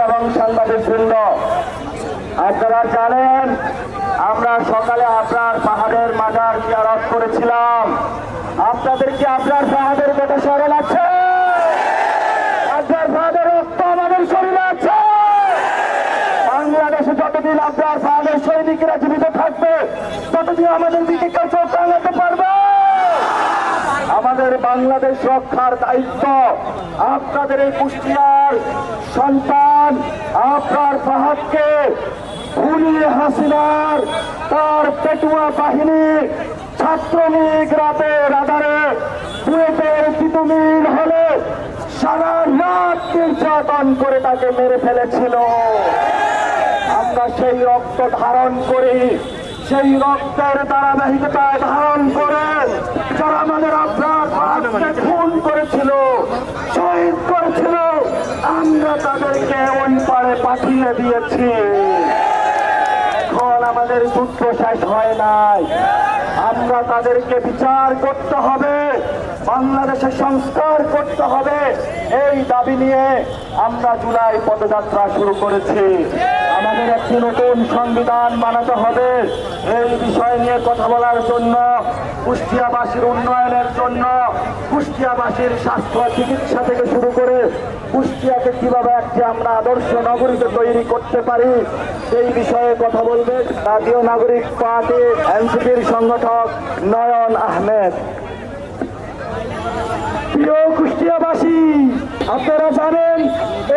এবং আপনারা জানেন আমরা সকালে আপনার পাহাড়ের মাজার জিয়ারত করেছিলাম আপনাদের কি আপনার পাহাড়ের কথা স্মরণ আছে আপনার পাহাড়ের রক্ত আমাদের শরীরে আছে বাংলাদেশে যতদিন আপনার পাহাড়ের সৈনিকরা জীবিত থাকবে। ততদিন আমাদের দিকে কেউ চোখ রাঙাতে পারবে। আমাদের বাংলাদেশ রক্ষার দায়িত্ব, আপনাদের এই কুষ্টিয়ার সন্তান, আপনার ফাহাদকে খুনি হাসিনার তার পেটুয়া বাহিনী ছাত্রলীগ রাতে রাদারে বুয়েটের তিতুমিল হলে সারা রাত নির্যাতন করে তাকে মেরে ফেলেছিল। আমরা সেই রক্ত ধারণ করি। সেই রক্তের ধারাবাহিকতায় ধারণ করে যারা আমাদের আপনার খুন করেছিল, শহীদ করেছিল, আমরা তাদেরকে ওই পারে পাঠিয়ে দিয়েছি। এখন আমাদের যুদ্ধ শেষ হয় নাই। আমরা তাদেরকে বিচার করতে হবে। বাংলাদেশে সংস্কার করতে হবে। এই দাবি নিয়ে আমরা জুলাই পদযাত্রা শুরু করেছি। আমাদের একটি নতুন সংবিধান বানাতে হবে। এই বিষয় নিয়ে কথা বলার জন্য, কুষ্টিয়াবাসীর উন্নয়নের জন্য, কুষ্টিয়াবাসীর স্বাস্থ্য চিকিৎসা থেকে শুরু করে কুষ্টিয়াকে কীভাবে একটি আমরা আদর্শ নগরীকে তৈরি করতে পারি, সেই বিষয়ে কথা বলবে জাতীয় নাগরিক পার্টি, এনসিপির সংগঠক নয়ন আহমেদ। প্রিয় কুষ্টিয়াবাসী, আপনারা জানেন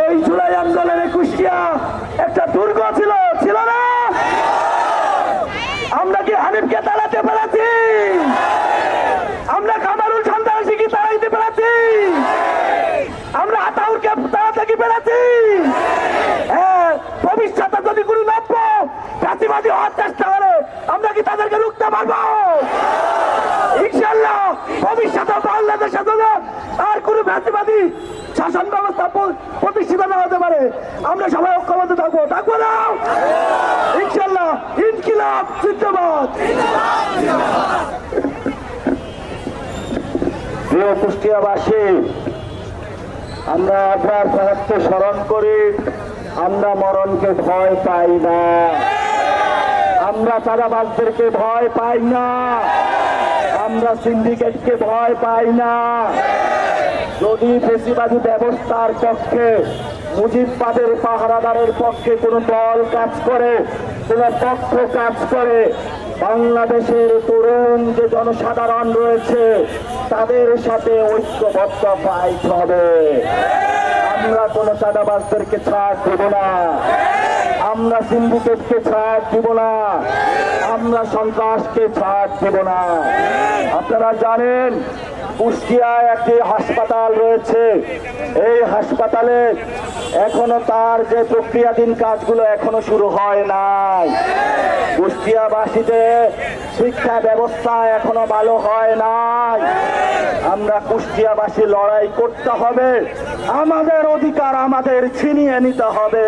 এই জুলাই আন্দোলনে কুষ্টিয়া একটা দুর্গ ছিল ছিল না? আমরা কি হানিফকে তাড়াতে পেরেছি? আমরা কামারুল কি তাড়াইতে পেরেছি? আমরা আতাউরকে তাড়াতে কি পেরেছি? হ্যাঁ ভবিষ্যতে যদি কোনো নব্য জাতিবাদী হওয়ার চেষ্টা করে, আমরা কি তাদেরকে রুখতে পারব ইনশাল্লাহ আর শাসন ব্যবস্থা প্রতিষ্ঠিত না হতে পারে। আমরা সবাই ঐক্যবদ্ধ থাকব। থাকব না! ইনশাল্লাহ, ইনকিলাব, জিন্দাবাদ! প্রিয় কুষ্টিয়াবাসী, আমরা আপনার স্মরণ করি। আমরা মরণকে ভয় পাই না। আমরা চাঁদাবাজদেরকে ভয় পাই না। আমরা সিন্ডিকেটকে ভয় পাই না। যদি বেশিবাদী ব্যবস্থার পক্ষে, মুজিববাদের পাহারাদারের পক্ষে কোনো দল কাজ করে, কোনো পক্ষ কাজ করে, বাংলাদেশের তরুণ যে জনসাধারণ রয়েছে, তাদের সাথে ঐক্যবদ্ধ ফাইট হবে। আমরা কোনো চাঁদাবাজদেরকে ছাড় দেব না। আমরা সিন্ডিকেটকে ছাড় দিব না। আমরা সন্ত্রাসকে ছাড় দেব না। আপনারা জানেন, কুষ্টিয়ায় একটি হাসপাতাল রয়েছে। এই হাসপাতালে এখনও তার যে প্রক্রিয়াধীন কাজগুলো এখনও শুরু হয় নাই। কুষ্টিয়াবাসীদের শিক্ষা ব্যবস্থা এখনও ভালো হয় নাই। আমরা কুষ্টিয়াবাসী লড়াই করতে হবে। আমাদের অধিকার আমাদের ছিনিয়ে নিতে হবে।